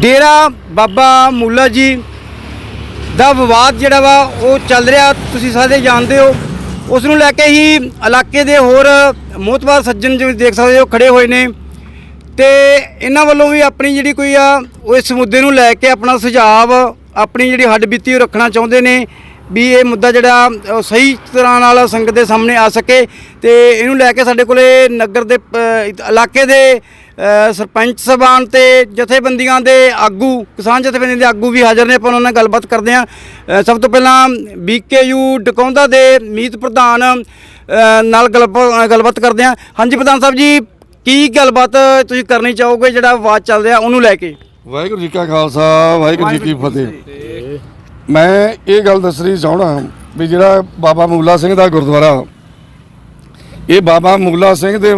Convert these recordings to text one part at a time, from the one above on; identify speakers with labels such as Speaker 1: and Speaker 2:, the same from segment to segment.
Speaker 1: ਡੇਰਾ ਬਾਬਾ ਮੂਲਾ ਜੀ ਦਾ ਵਿਵਾਦ ਜਿਹੜਾ ਵਾ ਉਹ ਚੱਲ ਰਿਹਾ, ਤੁਸੀਂ ਸਾਰੇ ਜਾਣਦੇ ਹੋ। ਉਸ ਨੂੰ ਲੈ ਕੇ ਹੀ ਇਲਾਕੇ ਦੇ ਹੋਰ ਮੋਤਬਾਰ ਸੱਜਣ ਜਿਵੇਂ ਦੇਖ ਸਕਦੇ ਹੋ, ਖੜੇ ਹੋਏ ਨੇ। ਤੇ ਇਹਨਾਂ ਵੱਲੋਂ ਵੀ ਆਪਣੀ ਜਿਹੜੀ ਕੋਈ ਆ, ਉਹ ਇਸ ਮੁੱਦੇ ਨੂੰ ਲੈ ਕੇ ਆਪਣਾ ਸੁਝਾਅ ਆਪਣੀ ਜਿਹੜੀ ਹੱਡ ਬੀਤੀ ਉਹ ਰੱਖਣਾ ਚਾਹੁੰਦੇ ਨੇ ਵੀ ਇਹ ਮੁੱਦਾ ਜਿਹੜਾ, ਉਹ ਸਹੀ ਤਰ੍ਹਾਂ ਨਾਲ ਸੰਗਤ ਦੇ ਸਾਹਮਣੇ ਆ ਸਕੇ। ਤੇ ਇਹਨੂੰ ਲੈ ਕੇ ਸਾਡੇ ਕੋਲੇ ਨਗਰ ਦੇ ਇਲਾਕੇ ਦੇ ਸਰਪੰਚ ਸਭਾਨ ਤੇ ਜਥੇਬੰਦੀਆਂ ਦੇ ਆਗੂ ਕਿਸਾਨ ਜਥੇਬੰਦੀਆਂ ਦੇ ਆਗੂ ਵੀ ਹਾਜ਼ਰ ਨੇ ਆਪਾਂ ਉਹਨਾਂ ਨਾਲ ਗੱਲਬਾਤ ਕਰਦੇ ਹਾਂ। ਸਭ ਤੋਂ ਪਹਿਲਾਂ ਬੀਕੇਯੂ ਡਕੌਂਦਾ ਦੇ ਮੀਤ ਪ੍ਰਧਾਨ ਨਾਲ ਗੱਲਬਾਤ ਗੱਲਬਾਤ ਕਰਦੇ ਹਾਂ। ਹਾਂਜੀ ਪ੍ਰਧਾਨ ਸਾਹਿਬ ਜੀ ਕੀ ਗੱਲਬਾਤ ਤੁਸੀਂ ਕਰਨੀ ਚਾਹੋਗੇ? ਜਿਹੜਾ ਵਿਵਾਦ ਚੱਲ ਰਿਹਾ ਉਹਨੂੰ ਲੈ ਕੇ।
Speaker 2: ਵਾਹਿਗੁਰੂ ਜੀ ਕਾ ਖਾਲਸਾ ਵਾਹਿਗੁਰੂ ਜੀ ਕੀ ਫਤਿਹ। ਮੈਂ ਇਹ ਗੱਲ ਦੱਸਣੀ ਚਾਹਣਾ ਵੀ ਜਿਹੜਾ ਬਾਬਾ ਮੂਲਾ ਸਿੰਘ ਦਾ ਗੁਰਦੁਆਰਾ ਇਹ ਬਾਬਾ ਮੂਲਾ ਸਿੰਘ ਦੇ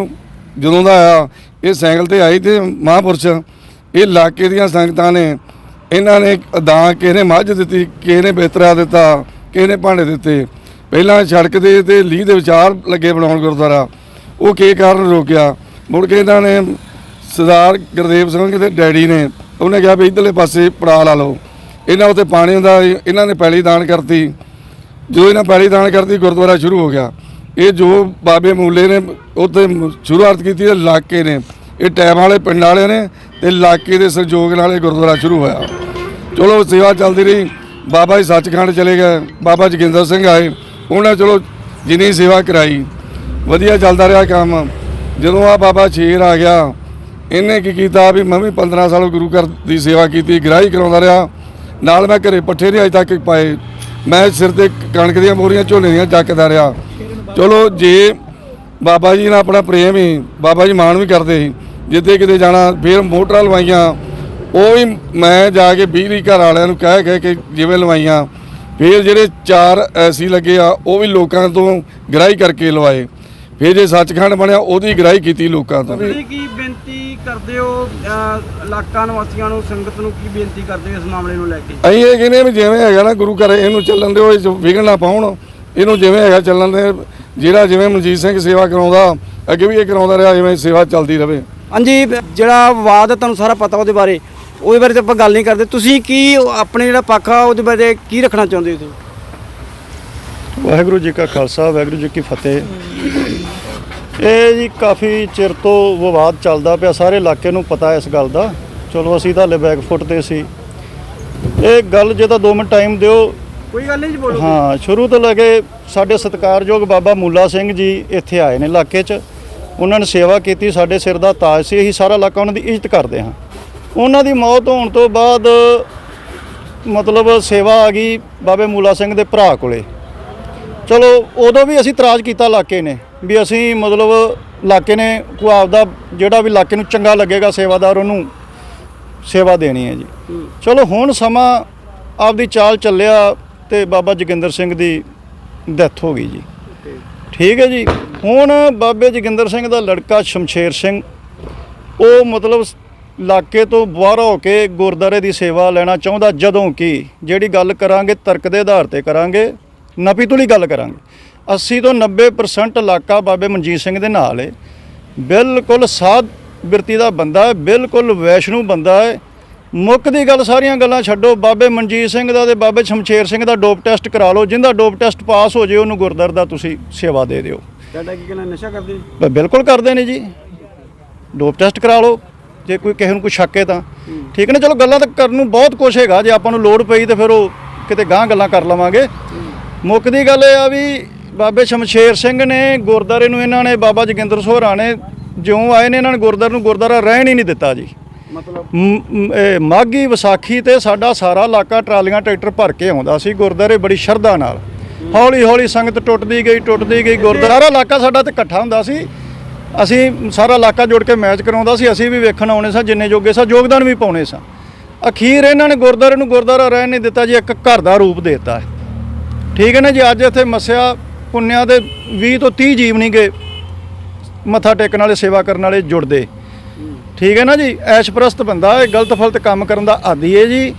Speaker 2: ਜਦੋਂ ਦਾ ਆਇਆ ਇਹ ਸਾਈਕਲ ਤੇ ਆਈ ਤੇ ਮਹਾਂਪੁਰਸ਼, ਇਹ ਇਲਾਕੇ ਦੀਆਂ ਸੰਗਤਾਂ ਨੇ, ਇਹਨਾਂ ਨੇ ਦਾਨ ਕਿਹਨੇ ਮੱਝ ਦਿੱਤੀ, ਕਿਹਨੇ ਨੇ ਦਿੱਤਾ, ਕਿਹਨੇ ਭਾਂਡੇ ਦਿੱਤੇ। ਪਹਿਲਾਂ ਸੜਕ ਦੇ ਤੇ ਲੀਹ ਦੇ ਵਿਚਾਰ ਲੱਗੇ ਬਣਾਉਣ ਗੁਰਦੁਆਰਾ। ਉਹ ਕੀ ਕਾਰਨ ਰੋਕਿਆ? ਮੁੜ ਕੇ ਇਹਨਾਂ ਨੇ ਸਰਦਾਰ ਗੁਰਦੇਵ ਸਿੰਘ ਦੇ ਡੈਡੀ ਨੇ, ਉਹਨੇ ਕਿਹਾ ਵੀ ਇਧਰਲੇ ਪਾਸੇ ਪੜਾ ਲਾ ਲਓ। ਇਹਨਾਂ ਉੱਤੇ ਪਾਣੀ ਹੁੰਦਾ ਇਹਨਾਂ ਨੇ ਪੈਲੀ ਦਾਨ ਕਰਤੀ। ਜਦੋਂ ਇਹਨਾਂ ਪੈਲੀ ਦਾਨ ਕਰਤੀ, ਗੁਰਦੁਆਰਾ ਸ਼ੁਰੂ ਹੋ ਗਿਆ। ਇਹ ਜੋ ਬਾਬੇ ਮੂਲੇ ਨੇ ਉੱਥੇ ਸ਼ੁਰੂਆਤ ਕੀਤੀ ਤੇ ਇਲਾਕੇ ਨੇ। ਇਹ ਟੈਮ ਵਾਲੇ ਪਿੰਡ ਵਾਲੇ ਨੇ ਤੇ ਇਲਾਕੇ ਦੇ ਸਹਿਯੋਗ ਨਾਲ ਇਹ ਗੁਰਦੁਆਰਾ ਸ਼ੁਰੂ ਹੋਇਆ। ਚਲੋ ਸੇਵਾ ਚੱਲਦੀ ਰਹੀ। ਬਾਬਾ ਜੀ ਸੱਚਖੰਡ ਚਲੇ ਗਏ। ਬਾਬਾ ਜੋਗਿੰਦਰ ਸਿੰਘ ਆਏ। ਉਹਨਾਂ ਚਲੋ ਜਿੰਨੀ ਸੇਵਾ ਕਰਾਈ। ਵਧੀਆ ਚੱਲਦਾ ਰਿਹਾ ਕੰਮ। ਜਦੋਂ ਆ ਬਾਬਾ ਸ਼ੇਰ ਆ ਗਿਆ, ਇਹਨੇ ਕੀ ਕੀਤਾ ਵੀ ਮੈਂ ਵੀ 15 ਸਾਲ ਗੁਰੂ ਘਰ ਦੀ ਸੇਵਾ ਕੀਤੀ, ਗ੍ਰਾਹੀ ਕਰਾਉਂਦਾ ਰਿਹਾ। ਨਾਲ ਮੈਂ ਘਰੇ ਪੱਠੇ ਨਹੀਂ ਅਜੇ ਤੱਕ ਪਾਏ। ਮੈਂ ਸਿਰ ਤੇ ਕਣਕ ਦੀਆਂ ਬੋਰੀਆਂ, ਝੋਨੇ ਦੀਆਂ ਚੱਕਦਾ ਰਿਹਾ। ਚਲੋ ਜੇ ਬਾਬਾ ਜੀ ਨਾਲ ਆਪਣਾ ਪ੍ਰੇਮ ਹੀ ਬਾਬਾ ਜੀ ਮਾਣ ਵੀ ਕਰਦੇ ਸੀ ਜਿੱਥੇ ਕਿਤੇ ਜਾਣਾ ਫਿਰ ਮੋਟਰਾਂ ਲਵਾਈਆਂ ਉਹ ਵੀ ਮੈਂ ਜਾ ਕੇ ਬਿਜਲੀ ਘਰ ਵਾਲਿਆਂ ਨੂੰ ਕਹਿ ਕਹਿ ਕੇ ਜਿਵੇਂ ਲਵਾਈਆਂ ਫਿਰ ਜਿਹੜੇ ਚਾਰ ਐਸੀ ਲੱਗੇ ਆ ਉਹ ਵੀ ਲੋਕਾਂ ਤੋਂ ਗ੍ਰਾਹੀ ਕਰਕੇ ਲਵਾਏ ਫਿਰ ਜੇ ਸੱਚਖੰਡ ਬਣਿਆ ਉਹਦੀ ਗ੍ਰਾਹੀ ਕੀਤੀ ਲੋਕਾਂ ਤੋਂ।
Speaker 1: ਤੁਸੀਂ ਕੀ ਬੇਨਤੀ ਕਰਦੇ ਹੋ ਇਲਾਕਾ ਨਿਵਾਸੀਆਂ ਨੂੰ ਸੰਗਤ ਨੂੰ ਕੀ ਬੇਨਤੀ ਕਰਦੇ ਹੋ ਇਸ ਮਾਮਲੇ ਨੂੰ ਲੈ ਕੇ?
Speaker 2: ਅਸੀਂ ਇਹ ਕਹਿੰਦੇ ਵੀ ਜਿਵੇਂ ਹੈਗਾ ਨਾ ਗੁਰੂ ਘਰ ਇਹਨੂੰ ਚੱਲਣ ਦਿਓ ਇਹ 'ਚ ਵਿਘਨ ਨਾ ਪਾਉਣ ਇਹਨੂੰ ਜਿਵੇਂ ਹੈਗਾ ਚੱਲਣ ਦੇ ਜਿਹੜਾ ਜਿਵੇਂ ਮਨਜੀਤ ਸਿੰਘ ਸੇਵਾ ਕਰਾਉਂਦਾ ਅੱਗੇ ਵੀ ਇਹ ਕਰਾਉਂਦਾ ਰਿਹਾ ਜਿਵੇਂ ਸੇਵਾ ਚੱਲਦੀ ਰਵੇ।
Speaker 1: ਹਾਂਜੀ ਜਿਹੜਾ ਵਿਵਾਦ ਹੈ ਤੁਹਾਨੂੰ ਸਾਰਾ ਪਤਾ ਉਹਦੇ ਬਾਰੇ। ਉਹਦੇ ਬਾਰੇ ਤਾਂ ਆਪਾਂ ਗੱਲ ਨਹੀਂ ਕਰਦੇ। ਤੁਸੀਂ ਕੀ ਆਪਣੇ ਜਿਹੜਾ ਪੱਖ ਆ ਉਹਦੇ ਬਾਰੇ ਕੀ ਰੱਖਣਾ ਚਾਹੁੰਦੇ ਹੋ ਤੁਸੀਂ?
Speaker 3: ਵਾਹਿਗੁਰੂ ਜੀ ਕਾ ਖਾਲਸਾ ਵਾਹਿਗੁਰੂ ਜੀ ਕੀ ਫਤਿਹ। ਇਹ ਜੀ ਕਾਫੀ ਚਿਰ ਤੋਂ ਵਿਵਾਦ ਚੱਲਦਾ ਪਿਆ ਸਾਰੇ ਇਲਾਕੇ ਨੂੰ ਪਤਾ ਇਸ ਗੱਲ ਦਾ। ਚਲੋ ਅਸੀਂ ਤਾਂ ਹਲੇ ਬੈਕ ਫੁੱਟ ਤੇ ਸੀ। ਇਹ ਗੱਲ ਜੇ ਤਾਂ 2 ਮਿੰਟ ਟਾਈਮ ਦਿਓ
Speaker 1: ਕੋਈ ਗੱਲ ਨਹੀਂ ਜੀ ਬੋਲੋ
Speaker 3: ਹਾਂ ਸ਼ੁਰੂ ਤੋਂ ਲੈ ਕੇ ਸਾਡੇ ਸਤਿਕਾਰਯੋਗ ਬਾਬਾ ਮੂਲਾ ਸਿੰਘ ਜੀ ਇੱਥੇ ਆਏ ਨੇ ਇਲਾਕੇ 'ਚ। ਉਹਨਾਂ ਨੇ ਸੇਵਾ ਕੀਤੀ ਸਾਡੇ ਸਿਰ ਦਾ ਤਾਜ ਸੀ ਅਸੀਂ ਸਾਰਾ ਇਲਾਕਾ ਉਹਨਾਂ ਦੀ ਇੱਜ਼ਤ ਕਰਦੇ ਹਾਂ। ਉਹਨਾਂ ਦੀ ਮੌਤ ਹੋਣ ਤੋਂ ਬਾਅਦ ਮਤਲਬ ਸੇਵਾ ਆ ਗਈ ਬਾਬੇ ਮੂਲਾ ਸਿੰਘ ਦੇ ਭਰਾ ਕੋਲੇ। ਚਲੋ ਉਦੋਂ ਵੀ ਅਸੀਂ ਇਤਰਾਜ਼ ਕੀਤਾ ਇਲਾਕੇ ਨੇ ਵੀ ਅਸੀਂ ਮਤਲਬ ਇਲਾਕੇ ਨੇ ਕੋ ਆਪਦਾ ਜਿਹੜਾ ਵੀ ਇਲਾਕੇ ਨੂੰ ਚੰਗਾ ਲੱਗੇਗਾ ਸੇਵਾਦਾਰ ਉਹਨੂੰ ਸੇਵਾ ਦੇਣੀ ਹੈ ਜੀ। ਚਲੋ ਹੁਣ ਸਮਾਂ ਆਪਦੀ ਚਾਲ ਚੱਲਿਆ। ਤੇ ਬਾਬਾ ਜੋਗਿੰਦਰ ਸਿੰਘ ਦੀ ਡੈਥ ਹੋ ਗਈ ਜੀ। ਠੀਕ ਹੈ ਜੀ। ਹੁਣ ਬਾਬੇ ਜੋਗਿੰਦਰ ਸਿੰਘ ਦਾ ਲੜਕਾ ਸ਼ਮਸ਼ੇਰ ਸਿੰਘ, ਉਹ ਮਤਲਬ ਇਲਾਕੇ ਤੋਂ ਬਾਹਰ ਹੋ ਕੇ ਗੁਰਦਾਰੇ ਦੀ ਸੇਵਾ ਲੈਣਾ ਚਾਹੁੰਦਾ ਜਦੋਂ ਕਿ ਜਿਹੜੀ ਗੱਲ ਕਰਾਂਗੇ, ਤਰਕ ਦੇ ਆਧਾਰ ਤੇ ਕਰਾਂਗੇ ਨਪੀ ਤੁਲੀ ਗੱਲ ਕਰਾਂਗੇ। 80 ਤੋਂ 90% ਇਲਾਕਾ ਬਾਬੇ ਮਨਜੀਤ ਸਿੰਘ ਦੇ ਨਾਲ ਹੈ ਬਿਲਕੁਲ ਸਾਧ ਬਿਰਤੀ ਦਾ ਬੰਦਾ ਹੈ ਬਿਲਕੁਲ ਵੈਸ਼ਨੂ ਬੰਦਾ ਹੈ ਮੁੱਖ ਦੀ ਗੱਲ ਸਾਰੀਆਂ ਗੱਲਾਂ ਛੱਡੋ। ਬਾਬੇ ਮਨਜੀਤ ਸਿੰਘ ਦਾ ਤੇ ਬਾਬੇ ਸ਼ਮਸ਼ੇਰ ਸਿੰਘ ਦਾ ਡੋਪ ਟੈਸਟ ਕਰਾ ਲਓ। ਜਿੰਦਾ ਡੋਪ ਟੈਸਟ ਪਾਸ ਹੋ ਜੇ ਉਹਨੂੰ ਗੁਰਦਰ ਦਾ ਤੁਸੀਂ ਸੇਵਾ ਦੇ ਦਿਓ।
Speaker 1: ਤੁਹਾਡਾ ਕੀ ਕਹਿਣਾ ਨਸ਼ਾ ਕਰਦੇ?
Speaker 3: ਬਿਲਕੁਲ ਕਰਦੇ ਨੇ ਜੀ। ਡੋਪ ਟੈਸਟ ਕਰਾ ਲਓ। ਜੇ ਕੋਈ ਕਿਸੇ ਨੂੰ ਕੋਈ ਸ਼ੱਕ ਹੈ ਤਾਂ। ਠੀਕ ਨੇ? ਚਲੋ ਗੱਲਾਂ ਤਾਂ ਕਰਨ ਨੂੰ ਬਹੁਤ ਕੁਛ ਹੈਗਾ। ਜੇ ਆਪਾਂ ਨੂੰ ਲੋੜ ਪਈ ਤੇ ਫਿਰ ਉਹ ਕਿਤੇ ਗਾਂ ਗੱਲਾਂ ਕਰ ਲਵਾਂਗੇ। ਮੁੱਖ ਦੀ ਗੱਲ ਇਹ ਆ ਵੀ ਬਾਬੇ ਸ਼ਮਸ਼ੇਰ ਸਿੰਘ ਨੇ ਗੁਰਦਾਰੇ ਨੂੰ ਇਹਨਾਂ ਨੇ ਬਾਬਾ ਜੋਗਿੰਦਰ ਸੋਹਰਾ ਨੇ ਜਿਉਂ ਆਏ ਨੇ ਇਹਨਾਂ ਨੇ ਗੁਰਦਾਰੇ ਨੂੰ ਗੁਰਦਾਰਾ ਰਹਿਣ ਹੀ ਨਹੀਂ ਦਿੱਤਾ ਜੀ।
Speaker 1: ਮਤਲਬ
Speaker 3: ਇਹ ਮਾਘੀ, ਵਿਸਾਖੀ ਤੇ ਸਾਡਾ ਸਾਰਾ ਇਲਾਕਾ ਟਰਾਲੀਆਂ, ਟਰੈਕਟਰ ਭਰ ਕੇ ਆਉਂਦਾ ਸੀ ਗੁਰਦਾਰੇ ਬੜੀ ਸ਼ਰਧਾ ਨਾਲ। ਹੌਲੀ ਹੌਲੀ ਸੰਗਤ ਟੁੱਟਦੀ ਗਈ ਟੁੱਟਦੀ ਗਈ। ਗੁਰਦੁਆਰਾ ਸਾਰਾ ਇਲਾਕਾ ਸਾਡਾ ਤੇ ਇਕੱਠਾ ਹੁੰਦਾ ਸੀ। ਅਸੀਂ ਸਾਰਾ ਇਲਾਕਾ ਜੁੜ ਕੇ ਮੈਚ ਕਰਾਉਂਦਾ ਸੀ। ਅਸੀਂ ਵੀ ਵੇਖਣ ਆਉਣੇ ਸਾਂ, ਜਿੰਨੇ ਜੋਗੇ ਸਾਂ, ਯੋਗਦਾਨ ਵੀ ਪਾਉਣੇ ਸਾਂ। ਅਖੀਰ ਇਹਨਾਂ ਨੇ ਗੁਰਦੁਆਰੇ ਨੂੰ ਗੁਰਦੁਆਰਾ ਰਹਿਣ ਨਹੀਂ ਦਿੱਤਾ ਜੀ, ਇੱਕ ਘਰ ਦਾ ਰੂਪ ਦੇ ਦਿੱਤਾ। ਠੀਕ ਹੈ ਨਾ ਜੀ, ਅੱਜ ਇੱਥੇ ਮਸਿਆ ਪੁੰਨਿਆ ਦੇ 20 ਤੋਂ 30 ਜੀਵ ਨਹੀਂ ਗਏ ਮੱਥਾ ਟੇਕਣ ਵਾਲੇ, ਸੇਵਾ ਕਰਨ ਵਾਲੇ ਜੁੜਦੇ। ਠੀਕ ਹੈ ਨਾ ਜੀ? ਐਸ਼ਪ੍ਰਸਤ ਬੰਦਾ, ਇਹ ਗਲਤ ਫਲਤ ਕੰਮ ਕਰਨ ਦਾ ਆਦੀ ਹੈ ਜੀ।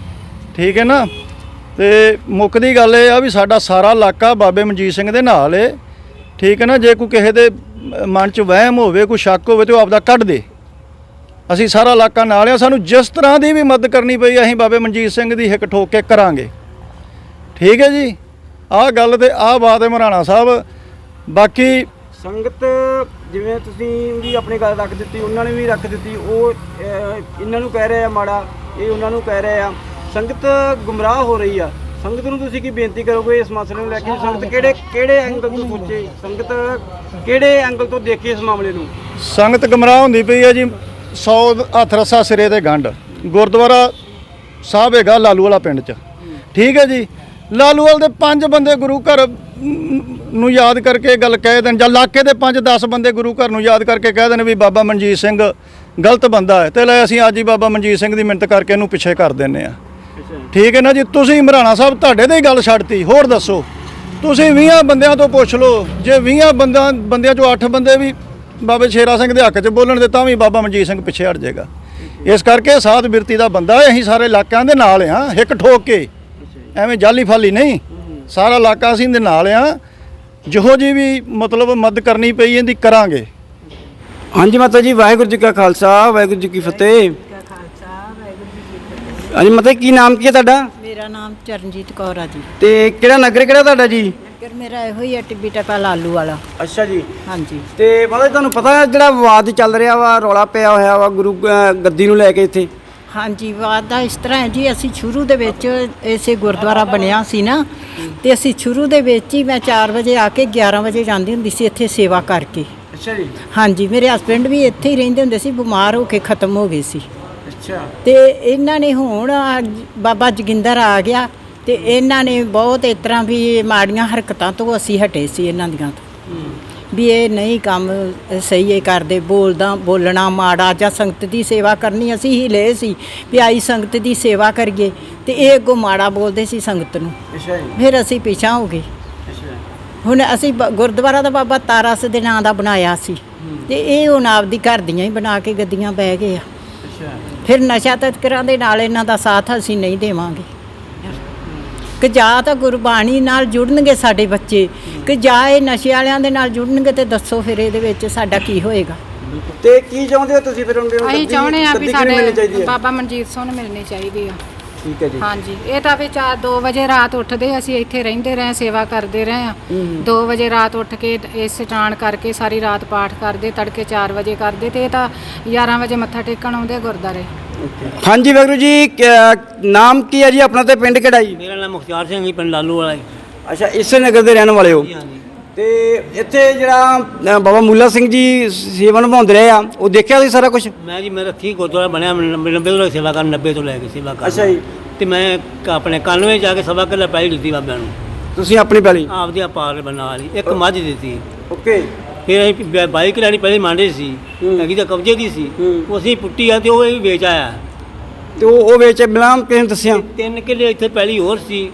Speaker 3: ਠੀਕ ਹੈ ਨਾ? ਤੇ ਮੁੱਖ ਦੀ ਗੱਲ ਇਹ ਆ ਵੀ ਸਾਡਾ ਸਾਰਾ ਇਲਾਕਾ ਬਾਬੇ ਮਨਜੀਤ ਸਿੰਘ ਦੇ ਨਾਲ ਏ। ਠੀਕ ਹੈ ਨਾ? ਜੇ ਕੋਈ ਕਿਸੇ ਦੇ ਮਨ 'ਚ ਵਹਿਮ ਹੋਵੇ, ਕੋਈ ਸ਼ੱਕ ਹੋਵੇ ਤੇ ਉਹ ਆਪਦਾ ਕੱਢ ਦੇ। ਅਸੀਂ ਸਾਰਾ ਇਲਾਕਾ ਨਾਲ ਆ। ਸਾਨੂੰ ਜਿਸ ਤਰ੍ਹਾਂ ਦੀ ਵੀ ਮਦਦ ਕਰਨੀ ਪਈ, ਅਸੀਂ ਬਾਬੇ ਮਨਜੀਤ ਸਿੰਘ ਦੀ ਹਿੱਕ ਠੋਕ ਕੇ ਕਰਾਂਗੇ। ਠੀਕ ਹੈ ਜੀ? ਆਹ ਗੱਲ ਤੇ ਆਹ ਬਾਤ ਹੈ ਮਹਾਰਾਣਾ ਸਾਹਿਬ। ਬਾਕੀ
Speaker 1: ਸੰਗਤ ਜਿਵੇਂ ਤੁਸੀਂ ਵੀ ਆਪਣੀ ਗੱਲ ਰੱਖ ਦਿੱਤੀ ਉਹਨਾਂ ਨੇ ਵੀ ਰੱਖ ਦਿੱਤੀ ਉਹ ਇਹਨਾਂ ਨੂੰ ਕਹਿ ਰਹੇ ਆ ਮਾੜਾ ਇਹ ਉਹਨਾਂ ਨੂੰ ਕਹਿ ਰਹੇ ਆ। ਸੰਗਤ ਗੁੰਮਰਾਹ ਹੋ ਰਹੀ ਆ। ਸੰਗਤ ਨੂੰ ਤੁਸੀਂ ਕੀ ਬੇਨਤੀ ਕਰੋਗੇ ਇਸ ਮਸਲੇ ਨੂੰ ਲੈ ਕੇ? ਸੰਗਤ ਕਿਹੜੇ ਕਿਹੜੇ ਐਂਗਲ ਤੋਂ ਸੋਚੇ ਸੰਗਤ ਕਿਹੜੇ ਐਂਗਲ ਤੋਂ ਦੇਖੇ ਇਸ ਮਾਮਲੇ ਨੂੰ?
Speaker 3: ਸੰਗਤ ਗਮਰਾਹ ਹੁੰਦੀ ਪਈ ਹੈ ਜੀ 100 ਹੱਥ ਰੱਸਾ ਸਿਰੇ ਤੇ ਗੰਢ। ਗੁਰਦੁਆਰਾ ਸਾਹਿਬ ਹੈਗਾ ਲਾਲੂ ਵਾਲਾ ਪਿੰਡ 'ਚ। ਠੀਕ ਹੈ ਜੀ? ਲਾਲੂਵਾਲ ਦੇ ਪੰਜ ਬੰਦੇ ਗੁਰੂ ਘਰ ਨੂੰ ਯਾਦ ਕਰਕੇ ਗੱਲ ਕਹਿ ਦੇਣ ਜਾਂ ਇਲਾਕੇ ਦੇ 5-10 ਬੰਦੇ ਗੁਰੂ ਘਰ ਨੂੰ ਯਾਦ ਕਰਕੇ ਕਹਿ ਦੇਣ ਵੀ ਬਾਬਾ ਮਨਜੀਤ ਸਿੰਘ ਗਲਤ ਬੰਦਾ ਹੈ। ਤੇ ਲੈ ਅਸੀਂ ਅੱਜ ਹੀ ਬਾਬਾ ਮਨਜੀਤ ਸਿੰਘ ਦੀ ਮਿੰਤ ਕਰਕੇ ਇਹਨੂੰ ਪਿੱਛੇ ਕਰ ਦਿੰਨੇ ਆ ਠੀਕ ਹੈ ਨਾ ਜੀ? ਤੁਸੀਂ ਮਹਾਰਾਣਾ ਸਾਹਿਬ ਤੁਹਾਡੇ ਤੇ ਹੀ ਗੱਲ ਛੱਡਤੀ ਹੋਰ ਦੱਸੋ। ਤੁਸੀਂ 20 ਬੰਦਿਆਂ ਤੋਂ ਪੁੱਛ ਲਓ ਜੇ 20 ਬੰਦਿਆਂ ਬੰਦਿਆਂ ਚੋਂ 8 ਬੰਦੇ ਵੀ ਬਾਬੇ ਸ਼ੇਰਾ ਸਿੰਘ ਦੇ ਹੱਕ 'ਚ ਬੋਲਣ ਦੇ ਤਾਂ ਵੀ ਬਾਬਾ ਮਨਜੀਤ ਸਿੰਘ ਪਿੱਛੇ ਹਟ ਜਾਏਗਾ। ਇਸ ਕਰਕੇ ਸਾਧ ਬਿਰਤੀ ਦਾ ਬੰਦਾ ਹੈ ਅਸੀਂ ਸਾਰੇ ਇਲਾਕਿਆਂ ਦੇ ਨਾਲ ਆ ਹਿੱਕ ਠੋਕ ਕੇ। ਐਵੇਂ ਜਾਲੀ ਫਾਲੀ ਨਹੀਂ। ਸਾਰਾ ਇਲਾਕਾ ਅਸੀਂ ਦੇ ਨਾਲ ਆ ਜਿਹੋ ਜੀ ਵੀ ਮਤਲਬ ਮਦਦ ਕਰਨੀ ਪਈ ਇਹਦੀ ਕਰਾਂਗੇ।
Speaker 1: ਹਾਂਜੀ ਮਾਤਾ ਜੀ ਵਾਹਿਗੁਰੂ ਜੀ ਕਾ ਖਾਲਸਾ ਵਾਹਿਗੁਰੂ ਜੀ ਕੀ ਫਤਿਹ। ਹਾਂਜੀ ਮਾਤਾ ਜੀ, ਕੀ ਨਾਮ ਕੀ ਹੈ ਤੁਹਾਡਾ?
Speaker 4: ਮੇਰਾ ਨਾਮ ਚਰਨਜੀਤ ਕੌਰ ਆ ਜੀ।
Speaker 1: ਤੇ ਕਿਹੜਾ ਨਗਰ ਕਿਹੜਾ ਤੁਹਾਡਾ ਜੀ?
Speaker 4: ਨਗਰ ਮੇਰਾ ਇਹੋ ਹੀ ਹੈ ਟਿੱਬੀ ਟਪਾ ਲਾਲੂ ਵਾਲਾ।
Speaker 1: ਅੱਛਾ ਜੀ।
Speaker 4: ਹਾਂਜੀ।
Speaker 1: ਤੇ ਮਾਤਾ ਜੀ ਤੁਹਾਨੂੰ ਪਤਾ ਹੈ ਜਿਹੜਾ ਵਿਵਾਦ ਚੱਲ ਰਿਹਾ ਵਾ ਰੌਲਾ ਪਿਆ ਹੋਇਆ ਵਾ ਗੁਰੂ ਅਹ, ਗੱਦੀ ਨੂੰ ਲੈ ਕੇ ਇੱਥੇ?
Speaker 4: ਹਾਂਜੀ ਬਾਤ ਦਾ ਇਸ ਤਰ੍ਹਾਂ ਹੈ ਜੀ ਅਸੀਂ ਸ਼ੁਰੂ ਦੇ ਵਿੱਚ ਇਸੇ ਗੁਰਦੁਆਰਾ ਬਣਿਆ ਸੀ ਨਾ ਤੇ ਅਸੀਂ ਸ਼ੁਰੂ ਦੇ ਵਿੱਚ ਹੀ ਮੈਂ 4 ਵਜੇ ਆ ਕੇ 11 ਵਜੇ ਜਾਂਦੀ ਹੁੰਦੀ ਸੀ ਇੱਥੇ ਸੇਵਾ ਕਰਕੇ।
Speaker 1: ਅੱਛਾ ਜੀ।
Speaker 4: ਹਾਂਜੀ ਮੇਰੇ ਹਸਬੰਡ ਵੀ ਇੱਥੇ ਹੀ ਰਹਿੰਦੇ ਹੁੰਦੇ ਸੀ ਬਿਮਾਰ ਹੋ ਕੇ ਖਤਮ ਹੋ ਗਏ ਸੀ।
Speaker 1: ਅੱਛਾ।
Speaker 4: ਤੇ ਇਹਨਾਂ ਨੇ ਹੁਣ ਬਾਬਾ ਜੋਗਿੰਦਰ ਆ ਗਿਆ ਤੇ ਇਹਨਾਂ ਨੇ ਬਹੁਤ ਇਸ ਤਰ੍ਹਾਂ ਵੀ ਮਾੜੀਆਂ ਹਰਕਤਾਂ ਤੋਂ ਅਸੀਂ ਹਟੇ ਸੀ ਇਹਨਾਂ ਦੀਆਂ ਤੋਂ। ਵੀ ਇਹ ਨਹੀਂ ਕੰਮ ਸਹੀ ਇਹ ਕਰਦੇ ਬੋਲਦਾ ਬੋਲਣਾ ਮਾੜਾ ਜਾਂ ਸੰਗਤ ਦੀ ਸੇਵਾ ਕਰਨੀ ਅਸੀਂ ਹੀ ਲਏ ਸੀ ਵੀ ਆਈ ਸੰਗਤ ਦੀ ਸੇਵਾ ਕਰੀਏ ਤੇ ਇਹ ਅੱਗੋਂ ਮਾੜਾ ਬੋਲਦੇ ਸੀ ਸੰਗਤ ਨੂੰ।
Speaker 1: ਅੱਛਾ ਜੀ।
Speaker 4: ਫਿਰ ਅਸੀਂ ਪਿਛਾਂ ਹੋ ਗਏ। ਹੁਣ ਅਸੀਂ ਗੁਰਦੁਆਰਾ ਦਾ ਬਾਬਾ ਤਾਰਾਸ ਦੇ ਨਾਂ ਦਾ ਬਣਾਇਆ ਸੀ ਤੇ ਇਹ ਹੁਣ ਆਪਦੀ ਘਰ ਦੀਆਂ ਹੀ ਬਣਾ ਕੇ ਗੱਦੀਆਂ ਬਹਿ ਗਏ ਆ। ਫਿਰ ਨਸ਼ਾ ਤਸਕਰਾਂ ਦੇ ਨਾਲ ਇਹਨਾਂ ਦਾ ਸਾਥ ਅਸੀਂ ਨਹੀਂ ਦੇਵਾਂਗੇ। ਕਿ ਜਾਂ ਤਾਂ ਗੁਰਬਾਣੀ ਨਾਲ ਜੁੜਨਗੇ ਸਾਡੇ ਬੱਚੇ ਕਿ ਜਾਂ ਇਹ ਨਸ਼ੇ ਵਾਲਿਆਂ ਦੇ ਨਾਲ ਜੁੜਨਗੇ ਤੇ ਦੱਸੋ ਫਿਰ ਇਹਦੇ ਵਿੱਚ ਸਾਡਾ ਕੀ ਹੋਏਗਾ।
Speaker 1: ਤੇ ਕੀ ਚਾਹੁੰਦੇ ਹੋ ਤੁਸੀਂ ਫਿਰ ਉਹਦੇ
Speaker 5: ਅਸੀਂ ਚਾਹੁੰਦੇ ਆ ਵੀ ਸਾਡੇ ਬਾਬਾ ਮਨਜੀਤ ਸਿੰਘ ਨੂੰ ਮਿਲਣੀ ਚਾਹੀਦੀ ਆ।
Speaker 1: ਠੀਕ ਹੈ ਜੀ।
Speaker 5: ਹਾਂਜੀ ਇਹ ਤਾਂ ਵੀ 4 2 ਵਜੇ ਰਾਤ ਉੱਠਦੇ ਅਸੀਂ ਇੱਥੇ ਰਹਿੰਦੇ ਰਹੇ ਸੇਵਾ ਕਰਦੇ ਰਹੇ ਆ। 2 ਵਜੇ ਰਾਤ ਉੱਠ ਕੇ ਇਸ ਇਸ਼ਨਾਨ ਕਰਕੇ ਸਾਰੀ ਰਾਤ ਪਾਠ ਕਰਦੇ ਤੜਕੇ 4 ਵਜੇ ਕਰਦੇ ਤੇ ਇਹ ਤਾਂ 11 ਵਜੇ ਮੱਥਾ ਟੇਕਣ ਆਉਂਦੇ ਆ ਗੁਰਦਾਰੇ
Speaker 1: ਹਾਂਜੀ ਵਾਹਿਗੁਰੂ ਜੀ ਨਾਮ ਕੀ ਹੈ ਜੀ ਆਪਣਾ ਤੇ ਪਿੰਡ ਕਿਹੜਾ ਜੀ?
Speaker 6: ਮੇਰਾ ਨਾਮ ਮੁਖਤਿਆਰ ਸਿੰਘ ਜੀ ਪਿੰਡ ਲਾਲੂ ਵਾਲਾ ਜੀ।
Speaker 1: ਅੱਛਾ ਇਸੇ ਨਗਰ ਦੇ ਰਹਿਣ ਵਾਲੇ ਹੋ।
Speaker 6: ਹਾਂਜੀ
Speaker 1: ਤੇ ਇੱਥੇ ਜਿਹੜਾ ਅ, ਬਾਬਾ ਮੁੱਲਾ ਸਿੰਘ ਜੀ ਸੇਵਾ ਨਿਭਾਉਂਦੇ ਰਹੇ ਆ ਉਹ ਦੇਖਿਆ ਸੀ ਸਾਰਾ ਕੁਝ
Speaker 6: ਮੈਂ ਜੀ ਮੇਰਾ ਠੀਕ ਗੁਰਦੁਆਰਾ ਬਣਿਆ ਮੈਂ ਨੱਬੇ ਨੱਬੇ ਤੋਂ ਸੇਵਾ ਕਰਨ 90 ਤੋਂ ਲੈ ਕੇ ਸੇਵਾ ਕਰ
Speaker 1: ਅੱਛਾ ਜੀ।
Speaker 6: ਤੇ ਮੈਂ ਕ- ਆਪਣੇ 91 ਜਾ ਕੇ ਸਵਾ ਕਿੱਲਾ ਪੈਲੀ ਦਿੱਤੀ ਬਾਬਿਆਂ ਨੂੰ।
Speaker 1: ਤੁਸੀਂ ਆਪਣੀ ਪਹਿਲੀ?
Speaker 6: ਆਪਦੀ ਆ ਪਾਰ ਬਣਾ ਲਈ ਇੱਕ ਮੱਝ ਦਿੱਤੀ।
Speaker 1: ਓਕੇ।
Speaker 6: ਫਿਰ ਅਸੀਂ ਬ- ਬਾਈਕ ਲੈਣੀ ਪਹਿਲੇ ਮੰਡੇ ਸੀ ਹੈਗੀ ਤਾਂ ਕਬਜ਼ੇ ਦੀ ਸੀ। ਉਹ ਅਸੀਂ ਪੁੱਟੀ ਆ ਤੇ ਉਹ ਵੀ ਵੇਚ ਆਇਆ।
Speaker 1: ਤੇ ਉਹ ਉਹ ਵੇਚ ਬਿਲਾਮ ਕਿਸੇ ਨੂੰ ਦੱਸਿਆ?
Speaker 6: ਤਿੰਨ ਕਿੱਲੇ ਇੱਥੇ ਪਹਿਲੀ ਹੋਰ ਸੀ।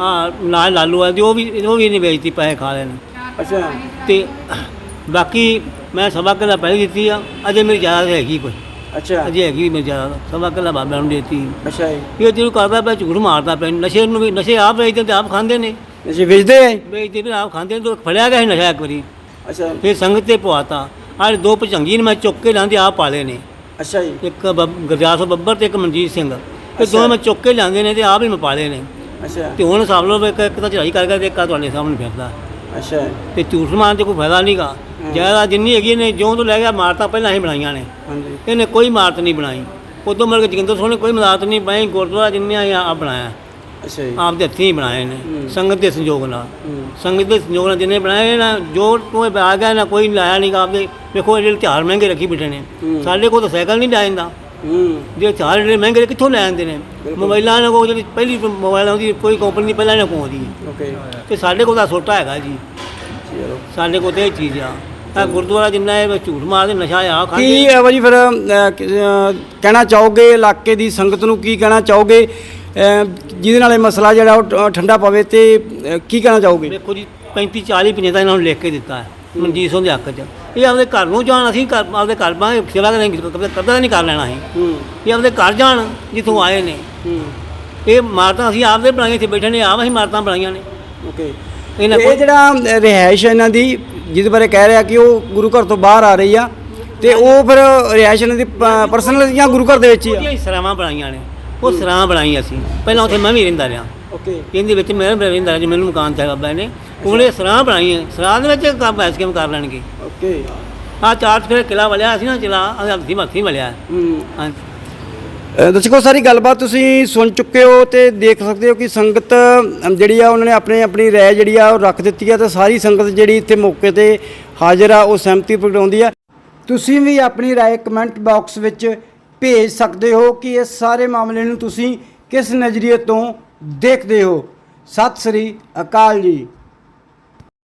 Speaker 6: ਹਾਂ ਨਾਲ ਲਾਲੂ ਆ ਤੇ ਉਹ ਵੀ ਉਹ ਵੀ ਨਹੀਂ ਵੇਚਦੀ ਪੈਸੇ ਖਾ ਲੈਣ।
Speaker 1: ਅੱਛਾ।
Speaker 6: ਤੇ ਬਾਕੀ ਮੈਂ ਸਵਾ ਕਿੱਲਾ ਪਹਿਲੇ ਦਿੱਤੀ ਆ। ਅਜੇ ਮੇਰੀ ਜ਼ਿਆਦਾ ਹੈਗੀ ਕੋਈ।
Speaker 1: ਅੱਛਾ।
Speaker 6: ਅਜੇ ਹੈਗੀ ਮੇਰੀ ਜ਼ਿਆਦਾ ਸਵਾ ਕਿੱਲਾ ਬਾਬਿਆਂ ਨੂੰ ਦੇਤੀ।
Speaker 1: ਅੱਛਾ ਜੀ।
Speaker 6: ਇਹ ਜਿਹਨੂੰ ਕਰਦਾ ਪਿਆ ਝੂਠ ਮਾਰਦਾ ਪਿਆ। ਨਸ਼ੇ ਨੂੰ ਵੀ ਨਸ਼ੇ ਆਪ ਵੇਚਦੇ ਤੇ ਆਪ ਖਾਂਦੇ ਨੇ।
Speaker 1: ਅਸੀਂ ਵੇਚਦੇ ਆ
Speaker 6: ਵੇਚਦੇ ਵੀ ਆਪ ਖਾਂਦੇ ਨੇ ਤੇ ਫੜਿਆ ਗਿਆ ਸੀ ਨਸ਼ਾ ਇੱਕ ਵਾਰੀ।
Speaker 1: ਅੱਛਾ।
Speaker 6: ਫਿਰ ਸੰਗਤ ਤੇ ਪਵਾਤਾ ਆਹ ਦੋ ਭਚੰਗੀ ਨੇ ਮੈਂ ਚੁੱਕ ਕੇ ਲਾਂਦੇ ਆਪ ਪਾਲੇ ਨੇ।
Speaker 1: ਅੱਛਾ ਜੀ।
Speaker 6: ਇੱਕ ਬੱਬ- ਗੁਰਦਿਆਲ ਬੱਬਰ ਤੇ ਇੱਕ ਮਨਜੀਤ ਸਿੰਘ। ਇਹ ਦੋਵੇਂ ਮੈਂ ਚੁੱਕ ਕੇ ਲਾਂਦੇ ਨੇ ਤੇ ਆਪ ਹੀ ਮੈਂ ਪਾਲੇ ਨੇ।
Speaker 1: ਅੱਛਾ।
Speaker 6: ਤੇ ਹੁਣ ਸਭ ਲੋਕ ਇੱਕ ਇੱਕ ਤਾਂ ਚੜਾਈ ਕਰ ਕਰਕੇ ਇੱਕ ਆ ਤੁਹਾਡੇ ਸਾਹਮਣੇ ਫਿਰਦਾ।
Speaker 1: ਅੱਛਾ।
Speaker 6: ਤੇ ਝੂਠ ਮਾਰਨ ਤੇ ਕੋਈ ਫਾਇਦਾ ਨਹੀਂਗਾ ਜ਼ਿਆਦਾ ਜਿੰਨੀ ਹੈਗੀ ਨੇ ਜਿਉਂ ਤੋਂ ਲੈ ਗਿਆ ਮਾਰਤਾ ਪਹਿਲਾਂ ਹੀ ਬਣਾਈਆਂ ਨੇ।
Speaker 1: ਹਾਂਜੀ।
Speaker 6: ਇਹਨੇ ਕੋਈ ਮਾਰਤ ਨਹੀਂ ਬਣਾਈ। ਉਦੋਂ ਮਿਲ ਕੇ ਜਗਿੰਦਰ ਸਿੰਘ ਨੇ ਕੋਈ ਮਦਦ ਨਹੀਂ ਪਾਈ ਗੁਰਦੁਆਰਾ ਜਿੰਨੇ ਆ ਬਣਾਇਆ।
Speaker 1: ਅੱਛਾ ਜੀ।
Speaker 6: ਆਪ ਦੇ ਹੱਥੀਂ ਹੀ ਬਣਾਏ ਨੇ ਸੰਗਤ ਦੇ ਸੰਯੋਗ ਨਾਲ। ਸੰਗਤ ਦੇ ਸੰਯੋਗ ਨਾਲ ਜਿੰਨੇ ਬਣਾਏ ਨਾ ਜੋ ਤੋਂ ਆ ਗਿਆ ਨਾ ਕੋਈ ਲਾਇਆ ਨਹੀਂ ਆਪਦੇ ਵੇਖੋ ਇਹ ਜਿਹੜੇ ਤਿਉਹਾਰ ਮਹਿੰਗੇ ਰੱਖੀ ਬਿਠੇ ਨੇ। ਸਾਡੇ ਕੋਲ ਤਾਂ ਸਾਈਕਲ ਨਹੀਂ ਲੈ ਜਾਂਦਾ।
Speaker 1: ਹੂੰ।
Speaker 6: ਜੇ ਤਿਉਹਾਰ ਜਿਹੜੇ ਮਹਿੰਗੇ ਨੇ, ਕਿੱਥੋਂ ਲੈ ਆਉਂਦੇ ਨੇ? ਮੋਬਾਈਲਾਂ ਨਾਲ ਕੋਲ ਜਿਹੜੀ ਪਹਿਲੀ ਮੋਬਾਈਲ ਆਉਂਦੀ ਕੋਈ ਕੰਪਨੀ ਪਹਿਲਾਂ ਨਾ
Speaker 1: ਓਕੇ।
Speaker 6: ਤੇ ਸਾਡੇ ਕੋਲ ਤਾਂ ਛੋਟਾ ਹੈਗਾ ਜੀ। ਸਾਡੇ ਕੋਲ ਤੇ ਇਹ ਚੀਜ਼ ਆ। ਇਹ ਗੁਰਦੁਆਰਾ ਜਿੰਨਾ ਇਹ ਝੂਠ ਮਾਰਦੇ ਨਸ਼ਾ ਆ
Speaker 1: ਕੀ
Speaker 6: ਖਾਂਦੇ
Speaker 1: ਹੈ ਭਾਜੀ ਫਿਰ ਕਿ- ਕਹਿਣਾ ਚਾਹੋਗੇ ਇਲਾਕੇ ਦੀ ਸੰਗਤ ਨੂੰ ਕੀ ਕਹਿਣਾ ਚਾਹੋਗੇ? ਜਿਹਦੇ ਨਾਲ ਇਹ ਮਸਲਾ ਜਿਹੜਾ ਉਹ ਠੰਡਾ ਪਵੇ ਤੇ ਕੀ ਕਹਿਣਾ ਚਾਹੋਗੇ?
Speaker 6: ਦੇਖੋ ਜੀ 35 40 ਪੰਜੇ ਤਾਂ ਇਹਨਾਂ ਨੂੰ ਲਿਖ ਕੇ ਦਿੱਤਾ ਹੈ ਮਨਜੀਤ ਸਿੰਘ ਦੇ ਹੱਕ 'ਚ। ਇਹ ਆਪਦੇ ਘਰ ਨੂੰ ਜਾਣ ਅਸੀਂ ਘਰ ਆਪਦੇ ਘਰ ਬਾਂ ਸੇਵਾ ਕਰਾਂਗੇ ਕਦਾ ਨਹੀਂ ਕਰ ਲੈਣਾ ਅਸੀਂ।
Speaker 1: ਹੂੰ।
Speaker 6: ਇਹ ਆਪਦੇ ਘਰ ਜਾਣ ਜਿੱਥੋਂ ਆਏ ਨੇ।
Speaker 1: ਹੂੰ।
Speaker 6: ਇਹ ਮਾਰਤਾਂ ਅਸੀਂ ਆਪਦੇ ਬਣਾਈਆਂ ਇੱਥੇ ਬੈਠੇ ਨੇ ਆਪ ਅਸੀਂ ਮਾਰਤਾਂ ਬਣਾਈਆਂ ਨੇ।
Speaker 1: ਓਕੇ।
Speaker 6: ਇਹਨਾਂ
Speaker 1: ਇਹ
Speaker 6: ਕੋਈ
Speaker 1: ਜਿਹੜਾ ਰਿਹਾਇਸ਼ ਹੈ ਇਹਨਾਂ ਦੀ ਜਿਹਦੇ ਬਾਰੇ ਕਹਿ ਰਿਹਾ ਕਿ ਉਹ ਗੁਰੂ ਘਰ ਤੋਂ ਬਾਹਰ ਆ ਰਹੀ ਆ ਤੇ ਉਹ ਫਿਰ ਰਿਹਾਇਸ਼ ਇਹਨਾਂ ਦੀ ਪਰਸਨਲ ਜਾਂ ਗੁਰੂ ਘਰ ਦੇ ਵਿੱਚ ਹੀ ਆ?
Speaker 6: ਉਹਦੀਆਂ ਸਰਾਵਾਂ ਬਣਾਈਆਂ ਨੇ। ਉਹ ਸਰਾਂ ਬਣਾਈ ਅਸੀਂ। ਪਹਿਲਾਂ ਉੱਥੇ ਮੈਂ ਵੀ ਰਹਿੰਦਾ ਰਿਹਾ।
Speaker 1: ਓਕੇ
Speaker 6: ਇਹਦੇ ਵਿੱਚ ਮੈਂ ਵੀ ਰਹਿੰਦਾ ਰਿਹਾ ਜੀ ਮੈਨੂੰ ਮਕਾਨ ਚਾਹੀਦਾ ਬਾਬਾ ਨੇ ਉਹਨੇ ਸਰਾਂ ਬਣਾਈ ਹੈ ਸਰਾਂ ਦੇ ਵਿੱਚ ਕੰਮ ਐਸ ਕਿਵੇਂ ਕਰ ਲੈਣਗੇ।
Speaker 1: ਓਕੇ
Speaker 6: ਆ ਚਾਰ ਫਿਰ ਕਿਲਾ ਵਲਿਆ ਸੀ ਨਾ ਚਲਾ ਹੱਥੀ ਮੱਥੀ ਵਲਿਆ।
Speaker 1: ਹੂੰ।
Speaker 6: ਹਾਂ
Speaker 1: ਅ, ਦਰਸ਼ਕੋ ਸਾਰੀ ਗੱਲਬਾਤ ਤੁਸੀਂ ਸੁਣ ਚੁੱਕੇ ਹੋ ਤੇ ਦੇਖ ਸਕਦੇ ਹੋ ਕਿ ਸੰਗਤ ਜਿਹੜੀ ਆ ਉਹਨਾਂ ਨੇ ਆਪਣੇ ਆਪਣੀ ਰਾਏ ਜਿਹੜੀ ਆ ਉਹ ਰੱਖ ਦਿੱਤੀ ਆ ਤੇ ਸਾਰੀ ਸੰਗਤ ਜਿਹੜੀ ਇੱਥੇ ਮੌਕੇ ਤੇ ਹਾਜ਼ਰ ਆ ਉਹ ਸਹਿਮਤੀ ਪ੍ਰਗਟਾਉਂਦੀ ਆ। ਤੁਸੀਂ ਵੀ ਆਪਣੀ ਰਾਏ ਕਮੈਂਟ ਬਾਕਸ ਵਿੱਚ ਭੇਜ ਸਕਦੇ ਹੋ ਕਿ ਇਸ ਸਾਰੇ ਮਾਮਲੇ ਨੂੰ ਤੁਸੀਂ ਕਿਸ ਨਜ਼ਰੀਏ ਤੋਂ ਦੇਖਦੇ ਹੋ? ਸਤਿ ਸ੍ਰੀ ਅਕਾਲ ਜੀ।